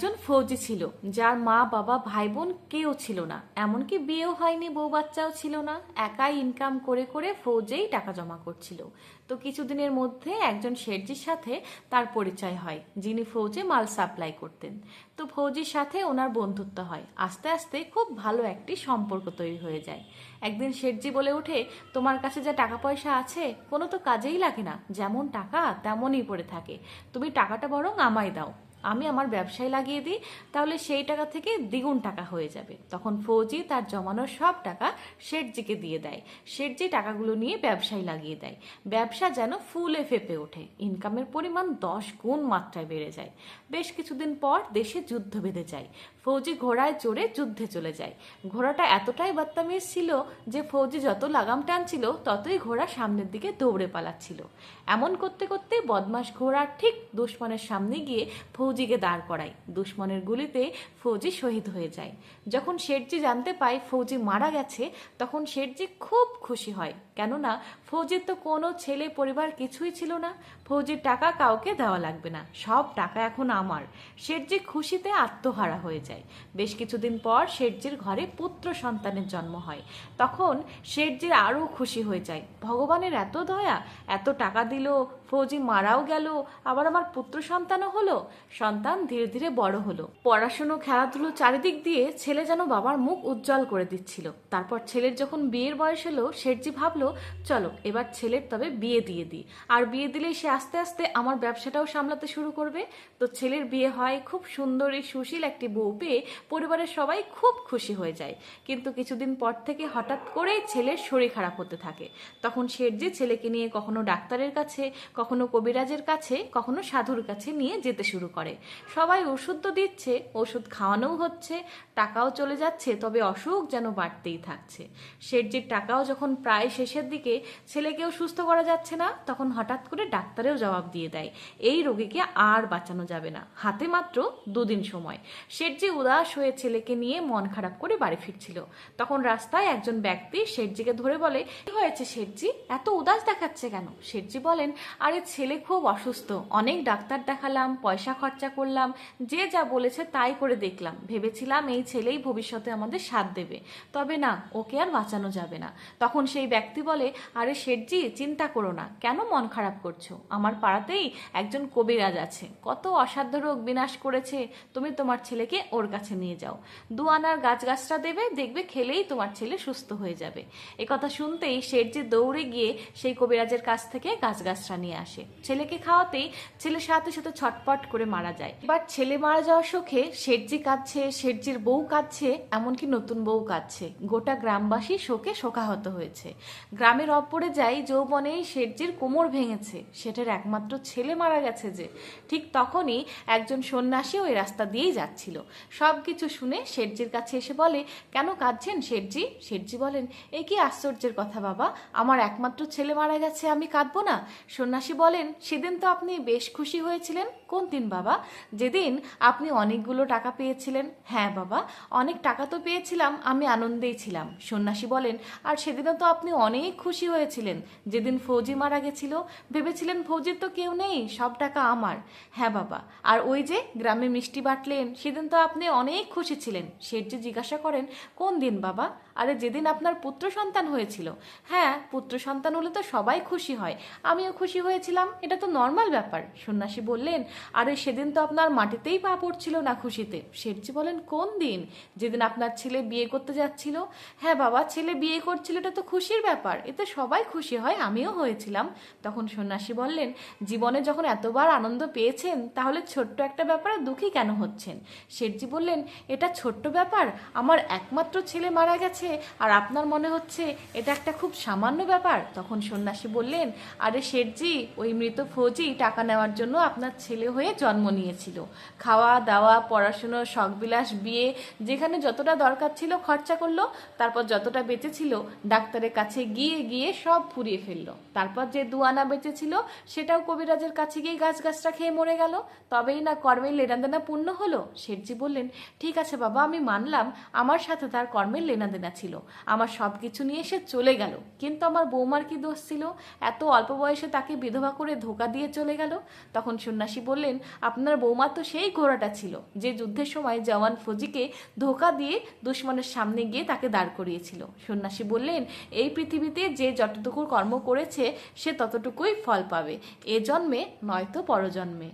একজন ফৌজি ছিল, যার মা, বাবা ভাই বোন কেউ ছিল না। এমনকি বিয়েও হয়নি, বউ বাচ্চাও ছিল না। একাই ইনকাম করে করে ফৌজেই টাকা জমা করছিল। তো কিছুদিনের মধ্যে একজন শেঠজির সাথে তার পরিচয় হয়, যিনি ফৌজে মাল সাপ্লাই করতেন। তো ফৌজির সাথে ওনার বন্ধুত্ব হয়। আস্তে আস্তে খুব ভালো একটি সম্পর্ক তৈরি হয়ে যায়। একদিন শেঠজি বলে ওঠে, তোমার কাছে যা টাকা পয়সা আছে, কোনো তো কাজেই লাগে না। যেমন টাকা, তেমনই পড়ে থাকে। তুমি টাকাটা বরং আমায় দাও। আমি আমার ব্যবসায় লাগিয়ে দিই, তাহলে সেই টাকা থেকে দ্বিগুণ টাকা হয়ে যাবে। তখন ফৌজি তার জমানো সব টাকা শেঠজিকে দিয়ে দেয়। শেঠজি টাকাগুলো নিয়ে ব্যবসায় লাগিয়ে দেয়। ব্যবসা যেন ফুলে ফেপে ওঠে। ইনকামের পরিমাণ দশ গুণ মাত্রায় বেড়ে যায়। বেশ কিছুদিন পর দেশে যুদ্ধ বেঁধে যায়। ফৌজি ঘোড়ায় চড়ে যুদ্ধে চলে যায়। ঘোড়াটা এতটাই বাত্তামিজ ছিল যে ফৌজি যত লাগাম টানছিল, ততই ঘোড়া সামনের দিকে দৌড়ে পালাচ্ছিল। এমন করতে করতে বদমাস ঘোড়া ঠিক দুশ্মনের সামনে গিয়ে ফৌজিকে দাঁড় করায়। দুশ্মনের গুলিতে ফৌজি শহীদ হয়ে যায়। যখন শেঠজি জানতে পায় ফৌজি মারা গেছে, তখন শেঠজি খুব খুশি হয়। কেননা ফৌজির তো কোনো ছেলে পরিবার কিছুই ছিল না। ফৌজির টাকা কাউকে দেওয়া লাগবে না। সব টাকা এখন আমার। শেঠজি খুশিতে আত্মহারা হয়ে যায়। বেশ কিছুদিন পর শেঠজির ঘরে পুত্র সন্তানের জন্ম হয়। তখন শেঠজির আরও খুশি হয়ে যায়। ভগবানের এত দয়া, এত টাকা দিল, ফৌজি মারাও গেল, আবার আমার পুত্র সন্তানও হলো। সন্তান ধীরে ধীরে বড় হলো। পড়াশুনো, খেলাধুলো চারিদিক দিয়ে ছেলে যেন বাবার মুখ উজ্জ্বল করে দিচ্ছিল। তারপর ছেলের যখন বিয়ের বয়স হলো শেঠজি ভাবলো চলো, এবার ছেলের তবে বিয়ে দিয়ে দিই। আর বিয়ে দিলে সে আস্তে আস্তে আমার ব্যবসাটাও সামলাতে শুরু করবে। তো ছেলের বিয়ে হয়, খুব সুন্দরী, সুশীল একটি বউ পেয়ে পরিবারের সবাই খুব খুশি হয়ে যায়। কিন্তু কিছুদিন পর থেকে হঠাৎ করেই ছেলের শরীর খারাপ হতে থাকে। তখন শেঠজি ছেলেকে নিয়ে কখনো ডাক্তারের কাছে, কখনো কবিরাজের কাছে, কখনো সাধুর কাছে নিয়ে যেতে শুরু করে। সবাই ওষুধ তো দিচ্ছে, ওষুধ খাওয়ানোও হচ্ছে, টাকাও চলে যাচ্ছে, তবে অসুখ যেন বাড়তেই থাকছে। শেঠজির টাকাও যখন প্রায় শেষের দিকে ছেলেকেও সুস্থ করা যাচ্ছে না, তখন হঠাৎ করে ডাক্তারেও জবাব দিয়ে দেয়। এই রোগীকে আর বাঁচানো যাবে না, হাতে মাত্র দুদিন সময়। শেঠজি উদাস হয়ে ছেলেকে নিয়ে মন খারাপ করে বাড়ি ফিরছিল, তখন রাস্তায় একজন ব্যক্তি শেঠজিকে ধরে বলে, কি হয়েছে শেঠজি? এত উদাস দেখাচ্ছে কেন? শেঠজি বলেন, আরে ছেলে খুব অসুস্থ, অনেক ডাক্তার দেখালাম, পয়সা খরচা করলাম, যে যা বলেছে তাই করে দেখলাম। ভেবেছিলাম এই ছেলেই ভবিষ্যতে আমাদের সাথ দেবে। তবে না, ওকে আর বাঁচানো যাবে না। তখন সেই ব্যক্তি বলে, আরে শেঠজি, চিন্তা করো না। কেন মন খারাপ করছ? আমার পাড়াতেই একজন কবিরাজ আছে। কত অসাধ্য রোগ বিনাশ করেছে, তুমি তোমার ছেলেকে ওর কাছে নিয়ে যাও। দু আনার গাছগাছটা দেবে, দেখবে খেলেই তোমার ছেলে সুস্থ হয়ে যাবে। এ কথা শুনতেই শেঠজি দৌড়ে গিয়ে সেই কবিরাজের কাছ থেকে গাছগাছটা নিয়ে আসে। ছেলেকে খাওয়াতেই ছেলে সাথে সাথে ছটপট করে মারা যায়। এবার ছেলে মারা যাওয়ার শোকে শেঠজি কাঁদছে, শেঠজির বউ কাঁদছে, এমনকি নতুন বউ কাঁদছে। গোটা গ্রামবাসী শোকে শোকাহত হয়েছে। গ্রামের অপরে যাই, যৌবনেই শেঠজির কোমর ভেঙেছে। সেটার একমাত্র ছেলে মারা গেছে যে। ঠিক তখনই একজন সন্ন্যাসী ওই রাস্তা দিয়েই যাচ্ছিল। সব কিছু শুনে শেঠজির কাছে এসে বলে, কেন কাঁদছেন শেঠজি? শেঠজি বলেন, এ কি আশ্চর্যের কথা বাবা, আমার একমাত্র ছেলে মারা গেছে, আমি কাঁদবো না? সন্ন্যাসী বলেন, সেদিন তো আপনি বেশ খুশি হয়েছিলেন। কোন দিন বাবা? যেদিন আপনি অনেকগুলো টাকা পেয়েছিলেন। হ্যাঁ বাবা, অনেক টাকা তো পেয়েছিলাম, আমি আনন্দেই ছিলাম। সন্ন্যাসী বলেন, আর সেদিনও তো আপনি অনেক খুশি হয়েছিলেন। যেদিন ফৌজি মারা গেছিল, ভেবেছিলেন ফৌজির তো কেউ নেই, সব টাকা আমার। হ্যাঁ বাবা, আর ওই যে গ্রামে মিষ্টি বাটলেন, সেদিন তো আপনি অনেক খুশি ছিলেন। শেঠজি জিজ্ঞাসা করেন, কোন দিন বাবা? আরে, যেদিন আপনার পুত্র সন্তান হয়েছিল। হ্যাঁ পুত্র সন্তান হলে তো সবাই খুশি হয়। আমিও খুশি হয়েছিলাম, এটা তো নর্মাল ব্যাপার। সন্ন্যাসী বললেন, আরে, সেদিন তো আপনার মাটিতেই পা পড়ছিল না খুশিতে। শেঠজি বলেন, কোন দিন? যেদিন আপনার ছেলে বিয়ে করতে যাচ্ছিল। হ্যাঁ বাবা, ছেলে বিয়ে করছিল, এটা তো খুশির ব্যাপার। এতে সবাই খুশি হয়, আমিও হয়েছিলাম। তখন সন্ন্যাসী বললেন, জীবনে যখন এতবার আনন্দ পেয়েছেন, তাহলে ছোট্ট একটা ব্যাপারে দুঃখী কেন হচ্ছেন? শেঠজি বললেন, এটা ছোট্ট ব্যাপার, আমার একমাত্র ছেলে মারা গেছে, আর আপনার মনে হচ্ছে এটা একটা খুব সামান্য ব্যাপার? তখন সন্ন্যাসী বললেন, আরে শেঠজি, ওই মৃত ফৌজি টাকা নেওয়ার জন্য আপনার ছেলে হয়ে জন্ম নিয়েছিল। খাওয়া, দাওয়া, পড়াশুনো, শখবিলাস, বিয়ে, যেখানে যতটা দরকার ছিল খরচা করল, তারপর যতটা বেঁচেছিল ডাক্তারের কাছে গিয়ে গিয়ে গিয়ে সব ফুরিয়ে ফেলল। তারপর যে দুয়ানা বেঁচে ছিল, সেটাও কবিরাজের কাছে গিয়ে গাছ গাছটা খেয়ে মরে গেল। তবেই না কর্মের লেনাদেনা পূর্ণ হলো? শেঠজি বললেন, ঠিক আছে বাবা, আমি মানলাম, আমার সাথে তার কর্মের লেনাদেনা ছিল। আমার সব কিছু নিয়ে সে চলে গেল। কিন্তু আমার বৌমার কি দোষ ছিল? এত অল্প বয়সে তাকে বিধবা করে ধোকা দিয়ে চলে গেল? তখন সন্ন্যাসী বললেন, আপনার বৌমা তো সেই ঘোড়াটা ছিল, যে যুদ্ধের সময় জওয়ান ফৌজিকে ধোকা দিয়ে দুশ্মনের সামনে গিয়ে তাকে দাঁড় করিয়েছিল। সন্ন্যাসী বললেন, এই পৃথিবীতে যে যতটুকু কর্ম করেছে সে ততটুকুই ফল পাবে। এ জন্মে নয়তো পরজন্মে।